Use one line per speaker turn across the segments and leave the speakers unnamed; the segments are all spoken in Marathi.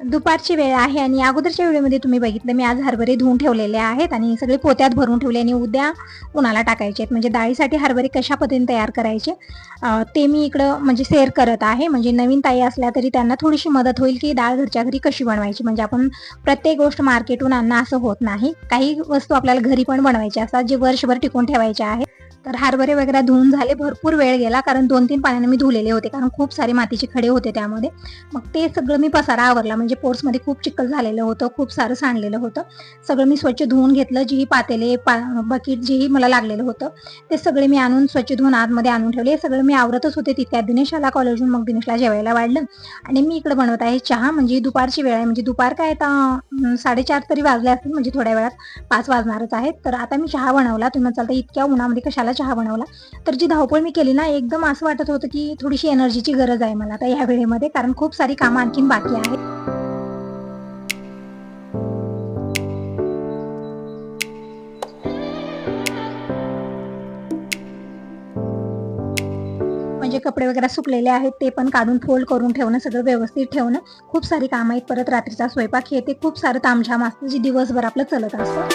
दुपारची वेळ आहे आणि अगोदरच्या व्हिडिओमध्ये तुम्ही बघितलं मी आज हरभरे धुवून ठेवलेले आहेत आणि सगळे पोत्यात भरून ठेवले आणि उद्या उन्हाला टाकायचे आहेत. म्हणजे डाळीसाठी हरभरे कशा पद्धतीने तयार करायचे ते मी इकडं म्हणजे शेअर करत आहे. म्हणजे नवीन ताई असल्या तरी त्यांना थोडीशी मदत होईल की डाळ घरच्या घरी कशी बनवायची. म्हणजे आपण प्रत्येक गोष्ट मार्केटहून आणणं असं होत नाही. काही वस्तू आपल्याला घरी पण बनवायच्या असतात जे वर्षभर टिकून ठेवायच्या आहेत. तर हरभरे वगैरे धुवून झाले भरपूर वेळ गेला. कारण दोन तीन पाण्याने मी धुलेले होते. कारण खूप सारे मातीचे खडे होते त्यामध्ये. मग ते सगळं मी पसारा आवरला. म्हणजे म्हणजे पोर्समध्ये खूप चिखल झालेलं होतं खूप सारं सांडलेलं होतं. सगळं मी स्वच्छ धुवून घेतलं जी पातेले पा बकेट जेही मला लागलेलं होतं ते सगळे मी आणून स्वच्छ धुवून आतमध्ये आणून ठेवले. हे सगळं मी आवरतच होते तिथे दिनेशाला कॉलेजून मग दिनेशला जेवायला वाढलं. आणि मी इकडे बनवत आहे चहा म्हणजे दुपारची वेळ आहे. म्हणजे दुपार काय आता साडेचार तरी वाजले असतील म्हणजे थोड्या वेळात पाच वाजणारच आहेत. तर आता मी चहा बनवला. तुम्ही चालता इतक्या उन्हामध्ये कशाला चहा बनवला? तर जी धावपळ मी केली ना एकदम असं वाटत होतं की थोडीशी एनर्जीची गरज आहे मला आता या वेळेमध्ये कारण खूप सारी कामं आणखीन बाकी आहेत. कपडे वगैरे सुकलेले आहेत ते पण काढून फोल्ड करून ठेवणं सगळं व्यवस्थित ठेवणं. खूप सारी कामं आहेत. परत रात्रीचा स्वयंपाक हे ते खूप सारं तामझाम असतं जे दिवसभर आपलं चलत असतं.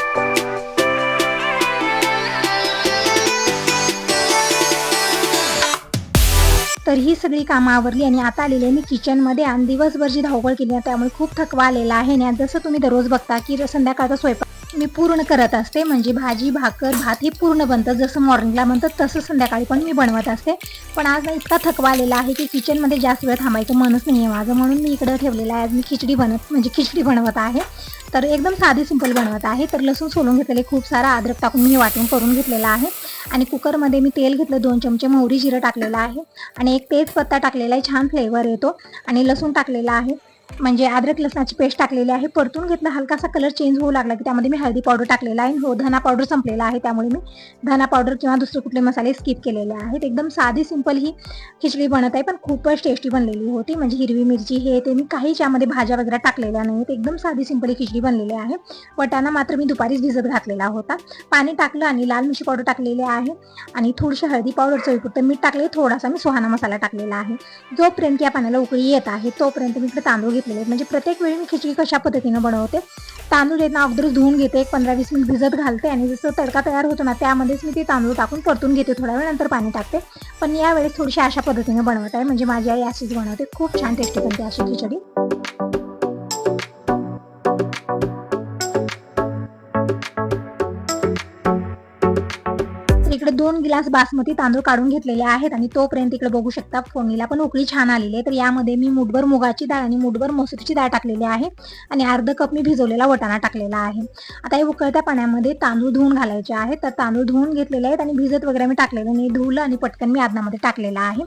तर ही सगळी कामं आवरली आणि आता आलेली आहे मी किचनमध्ये आणि दिवसभर जी धावपळ केली आहे त्यामुळे खूप थकवा आलेला आहे. आणि जसं तुम्ही दररोज बघता की संध्याकाळचा स्वयंपाक मी पूर्ण करत असते. म्हणजे भाजी भाकर भात हे पूर्ण बनतं. जसं मॉर्निंगला म्हणतात तसं संध्याकाळी पण मी बनवत असते. पण आज ना इतका थकवा आलेला आहे की किचनमध्ये जास्त वेळ थांबायचं मनच नाही आहे माझं. म्हणून मी इकडं ठेवलेलं आहे. आज मी खिचडी बनत म्हणजे खिचडी बनवत आहे. तर एकदम साधी सिंपल बनवत आहे. तर लसूण सोलून घेतलेले खूप सारा अद्रक टाकून मी वाटून करून घेतलेला आहे. आणि कुकरमध्ये मी तेल घेतलं दोन चमचे मोहरी जिरं टाकलेलं आहे. आणि एक तेजपत्ता टाकलेला आहे. छान फ्लेवर येतो. आणि लसूण टाकलेला आहे. म्हणजे अद्रक लसणाची पेस्ट टाकलेली आहे. परतून घेतलं हलकासा कलर चेंज होऊ लागला की त्यामध्ये मी हळदी पावडर टाकलेला आहे. हो धना पावडर संपलेला आहे. त्यामुळे मी धना पावडर किंवा दुसरे कुठले मसाले स्किप केलेले आहेत. एकदम साधी सिंपल ही खिचडी बनत आहे पण खूपच टेस्टी बनलेली होती. म्हणजे हिरवी मिरची हे ते मी काहीच यामध्ये भाज्या वगैरे टाकलेल्या नाहीत. एकदम साधी सिंपल ही खिचडी बनलेली आहे. वटाणा मात्र मी दुपारीच भिजत घातलेला होता. पाणी टाकलं आणि लाल मिरची पावडर टाकलेली आहे. आणि थोडीशी हळदी पावडर चवीपुरतं मीठ टाकले थोडासा मी सुहाना मसाला टाकलेला आहे. जोपर्यंत या पाण्याला उकळी येत आहे तोपर्यंत मी इकडे तांदूळ घेतलेले आहेत म्हणजे प्रत्येक वेळी मी खिचडी कशा पद्धतीनं बनवते? तांदूळ येत ना अगोदरच धुवून घेते एक पंधरा वीस मिनिट भिजत घालते आणि जसं तडका तयार होतो ना त्यामध्येच मी ते तांदूळ टाकून परतून घेते थोड्या वेळ नंतर पाणी टाकते. पण यावेळेस थोडीशी अशा पद्धतीने बनवत आहे. म्हणजे माझी आई अशीच बनवते. खूप छान टेस्टी बनते अशी खिचडी. इकडे दोन गिलास बासमती तांदूळ काढून घेतलेले आहेत आणि तोपर्यंत इकडे बघू शकता फोडणीला पण उकळी छान आलेली आहे. तर यामध्ये मी मुठभर मुगाची डाळ आणि मुठभर मसुरीची डाळ टाकलेली आहे आणि अर्ध कप मी भिजवलेला वटाणा टाकलेला आहे. आता हे उकळत्या पाण्यामध्ये तांदूळ धुवून घालायचे आहेत. तर तांदूळ धुवून घेतलेले आहेत आणि भिजत वगैरे मी टाकलेलं नाही. धुवलं आणि पटकन मी आदनामध्ये टाकलेला आहे.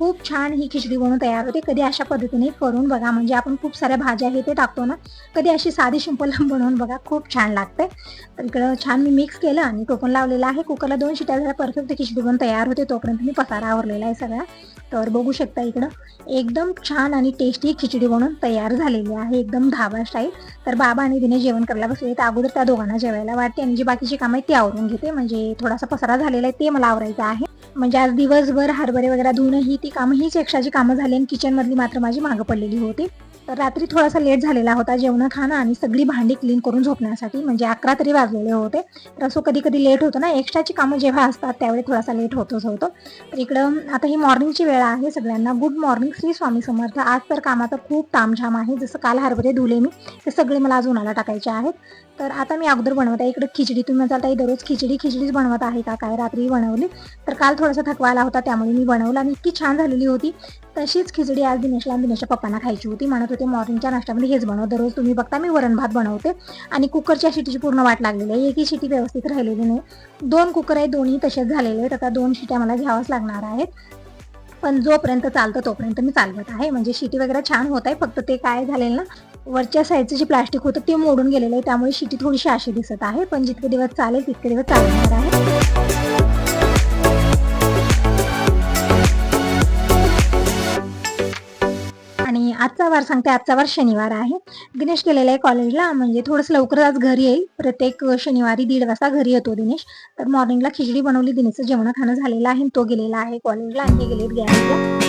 खूप छान ही खिचडी बनवून तयार होते. कधी अशा पद्धतीने करून बघा. म्हणजे आपण खूप साऱ्या भाज्या हे ते टाकतो ना कधी अशी साधी शिंपल बनवून बघा. खूप छान लागते. तर इकडं छान मी मिक्स केलं आणि टोपण लावलेलं आहे. कुकरला दोन शिट्या झाल्या. परफेक्ट खिचडी बनवून तयार होते. तोपर्यंत मी पसारा आवरलेला आहे सगळा. तर बघू शकता इकडं एकदम छान आणि टेस्टी खिचडी बनवून तयार झालेली आहे. एकदम धाबा स्टाईल तर बाबा आणि तिने जेवण करायला बसले तर अगोदर त्या दोघांना जेवायला वाटते आणि जी बाकीची कामं आहेत ती आवरून घेते. म्हणजे थोडासा पसारा झालेला आहे. ते मला आवरायचं आहे. म्हणजे आज दिवसभर हरभरे वगैरे धुणं ही ती कामं हीच एक्स्ट्राची कामं झाली आणि किचनमधली मात्र माझी मागं पडलेली होती. तर रात्री थोडासा लेट झालेला होता जेवण खाणं आणि सगळी भांडी क्लीन करून झोपण्यासाठी म्हणजे अकरा तरी वाजलेले होते. तर असं कधी कधी लेट होतं ना एक्स्ट्राची कामं जेव्हा असतात त्यावेळी थोडासा लेट होतोच होतो. तर इकडं आता ही मॉर्निंगची वेळ आहे सगळ्यांना. Good morning Shri Swami Samarth. आज तर कामाचं खूप तामझाम आहे. जसं काल हरभरे धुले मी ते सगळे मला आज उन्हाला टाकायचे आहेत. तर आता मी अगोदर बनवत. आहे इकडे खिचडी तुम्ही म्हणता ताई दररोज खिचडी खिचडीच बनवत आहे का? काय रात्री बनवली? तर काल थोडासा थकवा आला होता त्यामुळे मी बनवलं आणि इतकी छान झालेली होती. तशीच खिचडी आज दिनेशला आणि दिनेशच्या पप्पांना खायची होती. म्हणत होते मॉर्निंगच्या नाश्त्यामध्ये हेच बनव दररोज तुम्ही बघता मी वरण भात बनवते. आणि कुकरच्या शिटीची पूर्ण वाट लागलेली आहे. एकही शिटी व्यवस्थित राहिलेली नाही. दोन कुकर आहेत दोन्ही तसेच झालेले आहेत. आता दोन शिट्या मला घ्यावंच लागणार आहेत. पण जोपर्यंत चालतं तोपर्यंत मी चालवत आहे. म्हणजे शिटी वगैरे छान होत आहे. फक्त ते काय झालेलं ना वरच्या साईडचं जे प्लास्टिक होतं ते मोडून गेलेलं आहे. त्यामुळे शिटी थोडीशी अशी दिसत आहे. पण जितके दिवस चालेल तितके दिवस चालणार आहे. आजचा वार सांगते आजचा वार शनिवार आहे. दिनेश गेलेला आहे कॉलेजला म्हणजे थोडंसं लवकरच आज घरी येईल. प्रत्येक शनिवारी दीड वाजता घरी येतो दिनेश. तर मॉर्निंगला खिचडी बनवली दिनेशचं जेवण खाणं झालेलं आहे तो गेलेला आहे कॉलेजला आणि गेलेत गॅरेजला.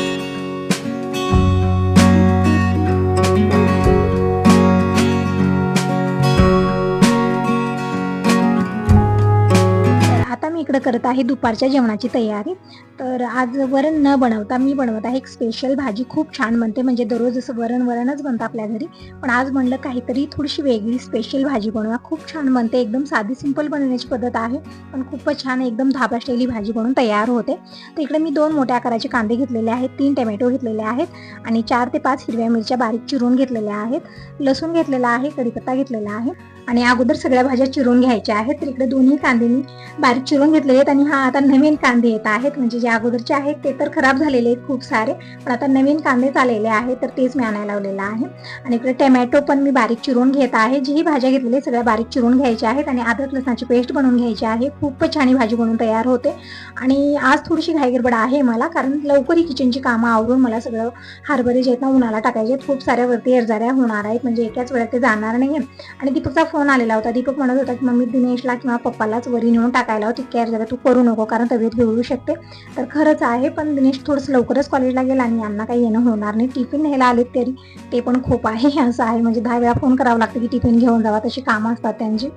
इकडं करत आहे दुपारच्या जेवणाची तयारी. तर आज वरण न बनवता मी बनवत आहे एक स्पेशल भाजी. खूप छान बनते. म्हणजे दररोज असं वरण वरणच बनतं आपल्या घरी. पण आज म्हणलं काहीतरी थोडीशी वेगळी स्पेशल भाजी बनवा खूप छान बनते. एकदम साधी सिंपल बनवण्याची पद्धत आहे. पण खूपच छान एकदम धाबा स्टाईली भाजी बनवून तयार होते. तर इकडे मी दोन मोठ्या आकाराचे कांदे घेतलेले आहेत. तीन टमॅटो घेतलेले आहेत. आणि चार ते पाच हिरव्या मिरच्या बारीक चिरून घेतलेल्या आहेत. लसूण घेतलेला आहे. कढीपत्ता घेतलेला आहे. आणि अगोदर सगळ्या भाज्या चिरून घ्यायच्या आहेत तर इकडे दोन्ही कांदे मी बारीक चिरून घेतलेले आहेत आणि हा आता नवीन कांदे येत आहेत. म्हणजे जे अगोदरचे आहेत ते तर खराब झालेले आहेत खूप सारे पण आता नवीन कांदेच आलेले आहेत तर तेच मी आणायला लावलेलं आहे. आणि इकडे टोमॅटो पण मी बारीक चिरून घेत आहे जी भाज्या घेतलेल्या सगळ्या बारीक चिरून घ्यायच्या आहेत आणि अद्रक लसणाची पेस्ट बनवून घ्यायची आहे. खूपच छान ही भाजी बनवून तयार होते. आणि आज थोडीशी घाईगडबड आहे मला कारण लवकर ही किचनची कामं आवरून मला सगळं हरभरे जे आहेत ना उन्हाला टाकायचे खूप साऱ्या वरती एरजाऱ्या होणार आहेत म्हणजे एकाच वेळेत ते जाणार नाही आणि दीपकचा फोन आलेला होता. दीपक म्हणत होता की मम्मी दिनेशला किंवा पप्पालाच वरी नेऊन टाकायला होती केअर जरा तू करू नको कारण तब्येत बिघडू शकते. तर खरंच आहे पण दिनेश थोडंसं लवकरच कॉलेजला गेला आणि यांना काही येणं होणार नाही. टिफिन न्यायला आलेत तरी ते पण खूप आहे असं आहे. म्हणजे दहा वेळा फोन करावं लागतं की टिफिन घेऊन जावा तशी कामं असतात त्यांची.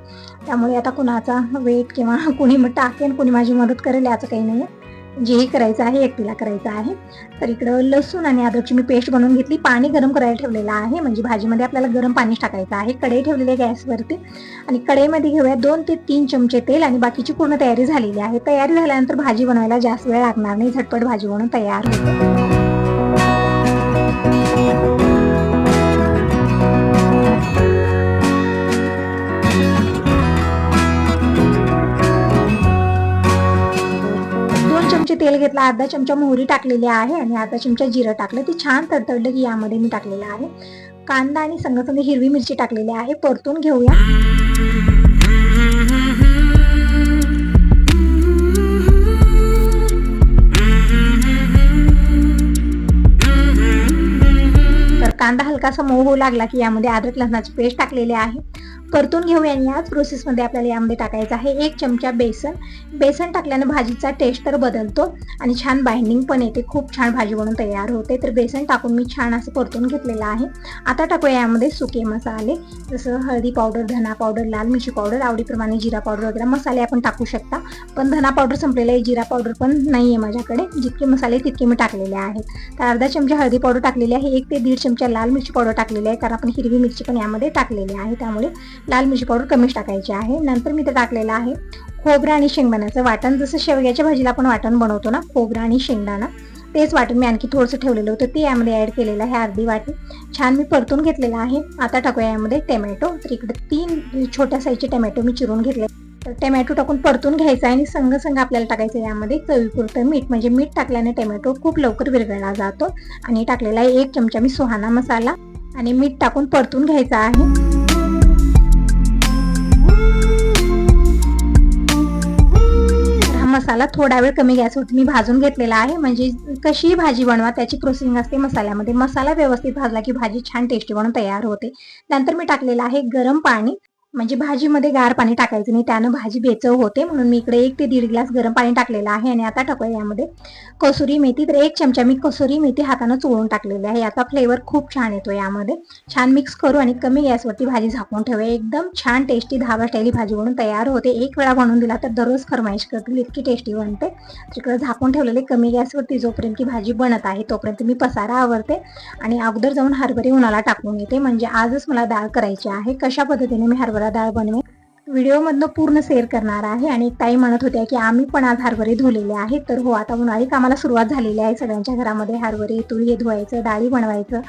त्यामुळे आता कुणाचा वेट किंवा कुणी मग टाकेन कुणी माझी मदत करेल याचं काही नाही आहे जेही करायचं आहे एकटीला करायचं आहे. तर इकडं लसूण आणि अद्रकची मी पेस्ट बनवून घेतली. पाणी गरम करायला ठेवलेलं आहे. म्हणजे भाजीमध्ये आपल्याला गरम पाणी टाकायचं आहे. कढई ठेवलेली आहे गॅसवरती. आणि कढईमध्ये घेऊया दोन ते तीन चमचे तेल आणि बाकीची पूर्ण तयारी झालेली आहे. तयारी झाल्यानंतर भाजी बनवायला जास्त वेळ लागणार नाही. झटपट भाजी बनवून तयार होते. त्यातला अर्धा चमचा मोहरी टाकलेली आहे आणि अर्धा चमचा जिरं टाकलं. ते छान तडतडलं की यामध्ये मी टाकलेलं आहे. कांदा आणि संगसंग हिरवी मिरची टाकलेली आहे. परतून घेऊया. तर कांदा हलकासा मऊ होऊ लागला की यामध्ये अद्रक लसणाची पेस्ट टाकलेली आहे. परतून घेऊया आणि याच प्रोसेसमध्ये आपल्याला यामध्ये टाकायचं आहे. एक चमचा बेसन. बेसन टाकल्यानं भाजीचा टेस्ट तर बदलतो आणि छान बाइंडिंग पण येते. खूप छान भाजी बनून तयार होते. तर बेसन टाकून मी छान असं परतून घेतलेलं आहे. आता टाकूया यामध्ये सुके मसाले. जसं हळदी पावडर धना पावडर लाल मिरची पावडर आवडीप्रमाणे जिरा पावडर वगैरे मसाले आपण टाकू शकता. पण धना पावडर संपलेला आहे. जिरा पावडर पण नाही आहे माझ्याकडे. जितके मसाले तितके मी टाकलेले आहेत. तर अर्धा चमचा हळदी पावडर टाकलेली आहे. एक ते दीड चमचा लाल मिरची पावडर टाकलेली आहे. कारण आपण हिरवी मिरची पण यामध्ये टाकलेली आहे. त्यामुळे लाल मिरची पावडर कमीच टाकायची आहे. नंतर मी ते टाकलेलं आहे खोबरं आणि शेंगदाण्याचं वाटण. जसं शेवग्याच्या भाजीला आपण वाटण बनवतो ना खोबरं आणि शेंगदाणा तेच वाटण मी आणखी थोडंसं ठेवलेलं होतं. ते यामध्ये ॲड केलेलं आहे अर्धी वाटी. छान मी परतून घेतलेलं आहे. आता टाकूया यामध्ये टोमॅटो. तर इकडे तीन छोट्या साईजचे टमॅटो मी चिरून घेतले. तर टोमॅटो टाकून परतून घ्यायचा आहे आणि संग संग आपल्याला टाकायचं आहे यामध्ये चवीपुरतं मीठ. म्हणजे मीठ टाकल्याने टोमॅटो खूप लवकर विरघळला जातो. आणि टाकलेला आहे एक चमचा मी सुहाना मसाला. आणि मीठ टाकून परतून घ्यायचा आहे. मसाला थोडा वेळ कमी गॅसवरती मी भाजून घेतलेला आहे. म्हणजे कशीही भाजी बनवा त्याची प्रोसेसिंग असते मसाल्यामध्ये. मसाला व्यवस्थित भाजला की भाजी छान टेस्टी बनून तयार होते. नंतर मी टाकलेलं आहे गरम पाणी. म्हणजे भाजीमध्ये गार पाणी टाकायचं नाही. त्यानं भाजी बेचव होते म्हणून मी इकडे एक ते दीड ग्लास गरम पाणी टाकलेलं आहे आणि आता टाकूया यामध्ये कसुरी मेथी. तर एक चमचा मी कसुरी मेथी हातानं चोळून टाकलेली आहे. याचा फ्लेवर खूप छान येतो यामध्ये. छान मिक्स करू आणि कमी गॅसवरती भाजी झाकून ठेवूया. एकदम छान टेस्टी धाबा स्टाईली भाजी बनून तयार होते. एक वेळा बनवून दिला तर दररोज फरमाईश करतील इतकी टेस्टी बनते. तिकडे झाकून ठेवलेले कमी गॅसवरती जोपर्यंत की भाजी बनत आहे तोपर्यंत मी पसारा आवरते आणि अगोदर जाऊन हरभरे उन्हाला टाकून येते. म्हणजे आजच मला डाळ करायची आहे. कशा पद्धतीने मी हरभरा डाळ बनवेन. व्हिडिओमधनं पूर्ण शेअर करणार आहे आणि ताई म्हणत होत्या की आम्ही पण आज हरभरे धुलेले आहेत. तर हो आता उन्हाळी कामाला सुरुवात झालेली आहे. सगळ्यांच्या घरामध्ये हरभरे तुरी हे धुवायचं डाळी बनवायचं.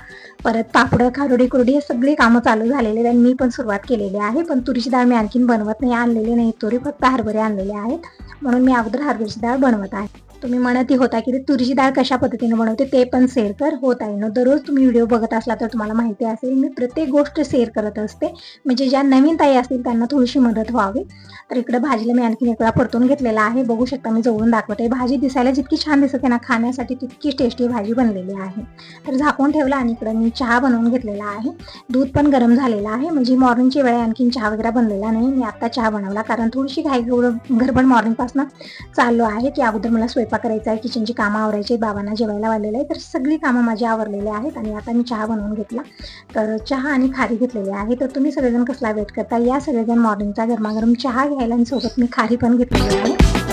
परत पापडं खारोडी कुरडी हे सगळी कामं चालू झालेले आहेत आणि मी पण सुरुवात केलेली आहे. पण तुरीची डाळ मी आणखीन बनवत नाही आणलेली नाही. तुरी फक्त हरभरे आणलेले आहेत. म्हणून मी अगोदर हरभऱ्याची डाळ बनवत आहे. तुम्ही म्हणतही होता की ते तुरीची डाळ कशा पद्धतीने बनवते ते पण शेअर कर होत आहे ना दररोज तुम्ही व्हिडिओ बघत असला तर तुम्हाला माहिती असेल मी प्रत्येक गोष्ट शेअर करत असते म्हणजे ज्या नवीन ताई असतील त्यांना थोडीशी मदत व्हावी तर इकडे भाजीला मी आणखीन एक वेळा परतून घेतलेला आहे बघू शकता मी जवळून दाखवते भाजी दिसायला जितकी छान दिसते ना खाण्यासाठी तितकी टेस्टी भाजी बनलेली आहे तर झाकून ठेवला आणि इकडे मी चहा बनवून घेतलेला आहे दूध पण गरम झालेला आहे म्हणजे मॉर्निंगची वेळ आणखीन चहा वगैरे बनलेला नाही मी आता चहा बनवला कारण थोडीशी घाई घरबड मॉर्निंगपासून चाललो आहे की अगोदर मला स्वयंपाक करायचा आहे किचनची कामं आवरायची बाबांना जेवायला वाढलेलं आहे तर सगळी कामं माझी आवरलेली आहेत आणि आता मी चहा बनवून घेतला. तर चहा आणि खारी घेतलेली आहे. तर तुम्ही सगळेजण कसला वेट करता? या सगळेजण मॉर्निंगचा गरमागरम चहा घ्यायला आणि सोबत मी खारी पण घेतलेली आहे.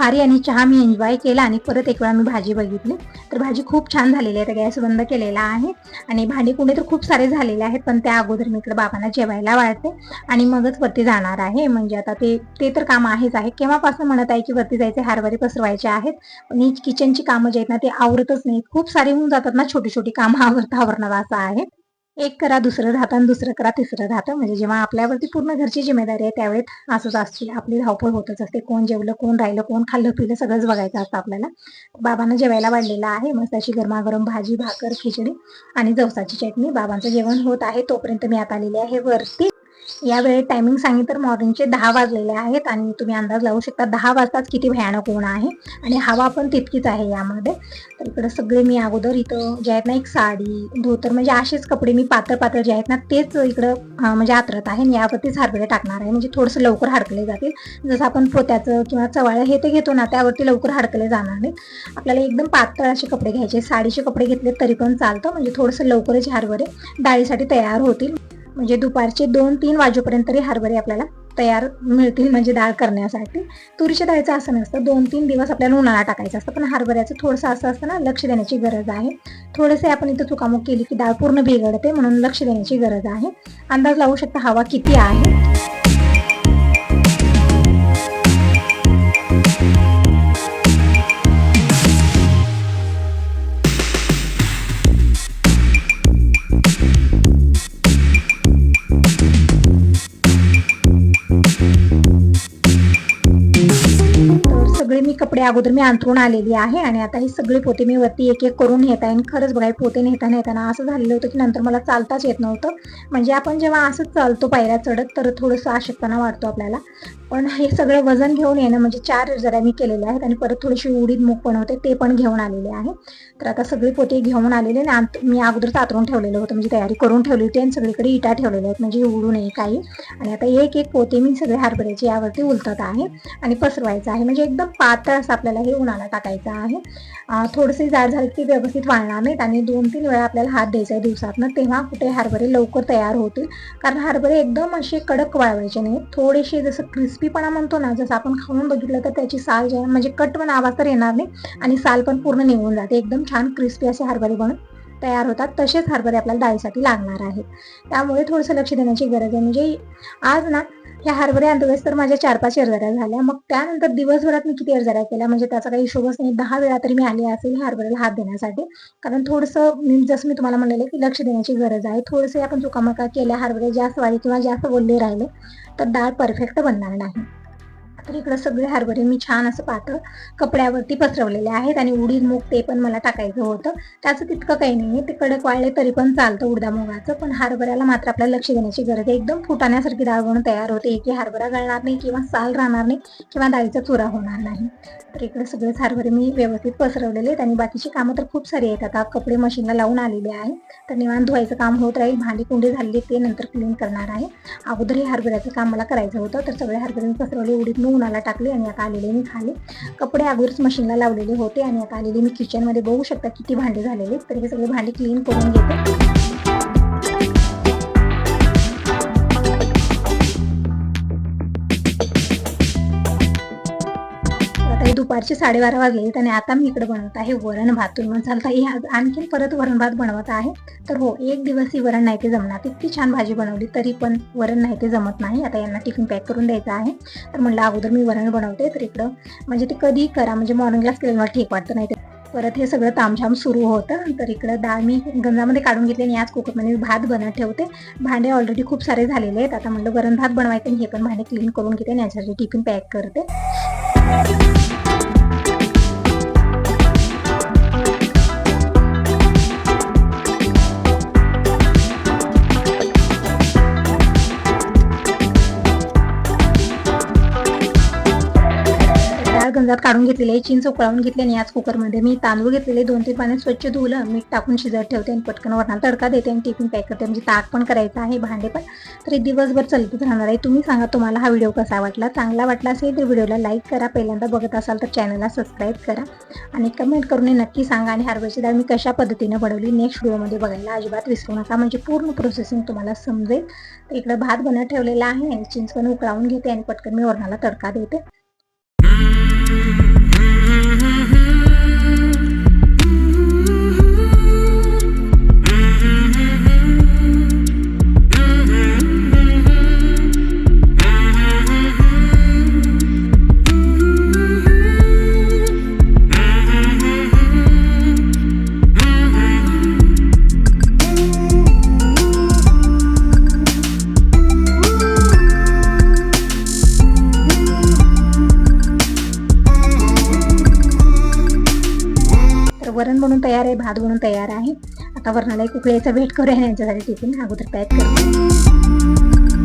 खारी आणि चहा मी एन्जॉय केला आणि परत एक वेळा मी भाजी बघितली. तर भाजी खूप छान झालेली आहे. तर गॅस बंद केलेला आहे. आणि भांडी कुंडे तर खूप सारे झालेले आहेत पण त्या अगोदर मी इकडे बाबांना जेवायला वाढते आणि मगच वरती जाणार आहे. म्हणजे आता ते ते तर काम आहेच आहे. केव्हापासून म्हणत आहे की वरती जायचे हारवारी पसरवायचे आहेत. पण ही किचनची कामं जे आहेत ना ते आवरतच नाहीत. खूप सारे होऊन जातात ना छोटी छोटी कामं आवरता आवरणार असं आहे. एक करा दुसरं राहतं आणि दुसरं करा तिसरं राहतं. म्हणजे जेव्हा आपल्यावरती पूर्ण घरची जिम्मेदारी आहे त्यावेळेस असंच असते आपली धावपळ होतच असते. कोण जेवलं कोण राहिलं कोण खाल्लं पिलं सगळंच बघायचं असतं आपल्याला. बाबांना जेवायला वाढलेलं आहे. मस्त अशी गरमागरम भाजी भाकर खिचडी आणि जवसाची चटणी. बाबांचं जेवण होत आहे तोपर्यंत मी आता आलेली आहे. वरती या वेळेत टायमिंग सांगितलं तर मॉर्निंगचे दहा वाजलेले आहेत आणि तुम्ही अंदाज लावू शकता दहा वाजताच किती भयानक ऊन आहे आणि हवा पण तितकीच आहे यामध्ये. तर इकडे सगळे मी अगोदर इथं जे आहेत ना एक साडी धोतर म्हणजे असेच कपडे मी पातळ पातळ जे आहेत ना तेच इकडं म्हणजे आतरत आहे आणि यावरतीच हरभरे टाकणार आहे. म्हणजे थोडंसं लवकर हडकले जातील. जसं आपण पोत्याचं किंवा चवाळं हे ते घेतो ना त्यावरती लवकर हडकले जाणार नाहीत आपल्याला एकदम पातळ असे कपडे घ्यायचे साडीचे कपडे घेतले तरी पण चालतं. म्हणजे थोडंसं लवकरच हरभरे डाळीसाठी तयार होतील. म्हणजे दुपारचे दोन तीन वाजेपर्यंत तरी हरभरे आपल्याला तयार मिळतील म्हणजे डाळ करण्यासाठी. तुरीच्या डाळीचं असं नसतं दोन तीन दिवस आपल्याला उन्हाळा टाकायचं असतं पण हरभऱ्याचं थोडंसं असं असतं ना लक्ष देण्याची गरज आहे. थोडेसे आपण इथं चुकामुक केली की डाळ पूर्ण बिघडते म्हणून लक्ष देण्याची गरज आहे. अंदाज लावू शकता हवा किती आहे? थोडे अगोदर मी अंथरून आलेली आहे आणि आता ही सगळे पोते मी वरती एक एक करून नेत आहे. आणि खरंच बघा पोते नेता नेताना असं झालेलं होतं की नंतर मला चालताच येत नव्हतं. म्हणजे आपण जेव्हा असं चालतो पायऱ्या चढत तर थोडंसं आशक्तपणा वाटतो आपल्याला. पण हे सगळं वजन घेऊन येणं म्हणजे चार जरा मी केलेले आहेत आणि परत थोडीशी उडीद मूग पण होते ते पण घेऊन आलेले आहे. तर आता सगळे पोते घेऊन आलेले आणि मी अगोदर तातरून ठेवलेलं होतं. म्हणजे तयारी करून ठेवली होती आणि सगळीकडे इटा ठेवलेल्या आहेत. म्हणजे उडू नये काही. आणि आता एक एक पोते मी सगळे हरभऱ्याचे यावरती उलटत आहे आणि पसरवायचं आहे. म्हणजे एकदम पातळ आपल्याला हे उन्हाला टाकायचं आहे. थोडेसे जाड झाले की व्यवस्थित वाळणार नाहीत आणि दोन तीन वेळा आपल्याला हात द्यायचा आहे दिवसातनं. तेव्हा कुठे हरभरे लवकर तयार होतील. कारण हरभरे एकदम असे कडक वाळवायचे नाहीत. थोडेसे जसं क्रिस्पीपणा म्हणतो ना जसं आपण खाऊन बघितलं तर त्याची साल जे म्हणजे कट पण आवाज तर येणार नाही आणि साल पण पूर्ण निघून जाते. एकदम छान क्रिस्पी असे हरभरे बनून तयार होतात. तसेच हरभरे आपल्याला डाळीसाठी लागणार आहेत. त्यामुळे थोडंसं लक्ष देण्याची गरज आहे. म्हणजे आज ना ह्या हरभरे आणतोच तर माझ्या चार पाच हरभऱ्या झाल्या. मग त्यानंतर दिवसभरात मी किती हरभऱ्या केल्या? म्हणजे त्याचा काही हिशोबच नाही. दहा वेळा तरी मी आले असेल हरभऱ्याला हात देण्यासाठी. कारण थोडंसं जसं मी तुम्हाला म्हणलेलं की लक्ष देण्याची गरज आहे. थोडंसं आपण चुकामका केल्या हरभरे जास्त वाढी किंवा जास्त बोलले राहिले तर डाळ परफेक्ट बनणार नाही. तर इकडं सगळे हरभरे मी छान असं पातळ कपड्यावरती पसरवलेले आहेत आणि उडीद मूग ते पण मला टाकायचं होतं. त्याचं तितकं काही नाही ते कडक वाळले तरी पण चालतं उडदा मुगाचं. पण हरभऱ्याला मात्र आपल्याला लक्ष देण्याची गरज आहे. एकदम फुटाण्यासारखी डाळ बनून तयार होते. की हरभरा गळणार नाही किंवा साल राहणार नाही किंवा डाळीचा चुरा होणार नाही. तर इकडे सगळेच हरभरे मी व्यवस्थित पसरवलेले आहेत आणि बाकीची कामं तर खूप सारी आहेत. आता कपडे मशीनला लावून आलेले आहे. तर निवांत धुवायचं काम होत राहील. भांडी कुंडी झालेली ते नंतर क्लीन करणार आहे. अगोदर हे हरभऱ्याचं काम मला करायचं होतं. तर सगळे हरभरे मी पसरवले. उडीत मी उन्हाला टाकले आणि आता आलेले मी खाली. कपडे अगोदरच मशीनला लावलेले होते आणि आता आलेले मी किचनमध्ये बघू शकता किती भांडे झालेले तर हे सगळे भांडे क्लीन करून घेते. दुपारचे साडेबारा वाजले. आणि आता मी इकडे बनवत आहे वरण भात तुम्ही म्हणाल आहे आज आणखीन परत वरण भात बनवत आहे. तर हो एक दिवस ही वरण नाही ते जमणार. इतकी छान भाजी बनवली तरी पण वरण नाही ते जमत नाही. आता यांना टिफिन पॅक करून द्यायचं आहे. तर म्हणलं अगोदर मी वरण बनवते. तर इकडं म्हणजे ते कधी करा म्हणजे मॉर्निंगलाच केलं मला ठीक वाटतं. नाही ते परत हे सगळं तामझाम सुरू होतं. तर इकडं डाळ मी गंजामध्ये काढून घेतले आणि याच कुकरमध्ये भात बनत ठेवते. भांडे ऑलरेडी खूप सारे झालेले आहेत. आता म्हणलं वरण भात बनवायचे आणि हे पण भांडे क्लीन करून घेते आणि याच्यासाठी टिफिन पॅक करते. डाळ काढून घेतलेले चिंच उकळवून घेतली आणि याच कुकरमध्ये मी तांदूळ घेतलेले. दोन तीन पाण्यात स्वच्छ धुवलं. मीठ टाकून शिजत ठेवते आणि पटकन वरणाला तडका देते आणि टिफिन पॅक करते. म्हणजे ताक पण करायचं आहे भांडे पण. तरी दिवसभर चालतच राहणार आहे. तुम्ही सांगा तुम्हाला हा व्हिडिओ कसा वाटला? चांगला वाटला असेल तर व्हिडिओला लाईक करा. पहिल्यांदा बघत असाल तर चॅनलला सबस्क्राईब करा. आणि कमेंट करून नक्की सांगा आणि हरभऱ्याची डाळ मी कशा पद्धतीने बनवली. नेक्स्ट व्हिडिओमध्ये बघायला अजिबात विसरू नका. म्हणजे पूर्ण प्रोसेसिंग तुम्हाला समजेल. तर इकडं भात बनत ठेवलेला आहे आणि चिंच पण उकळावून घेते आणि पटकन मी वरणाला तडका देते. तयार आहे आता वरणाला एक उकळीचा वेट करूया आणि यांच्यासाठी टिफिन अगोदर पॅक करते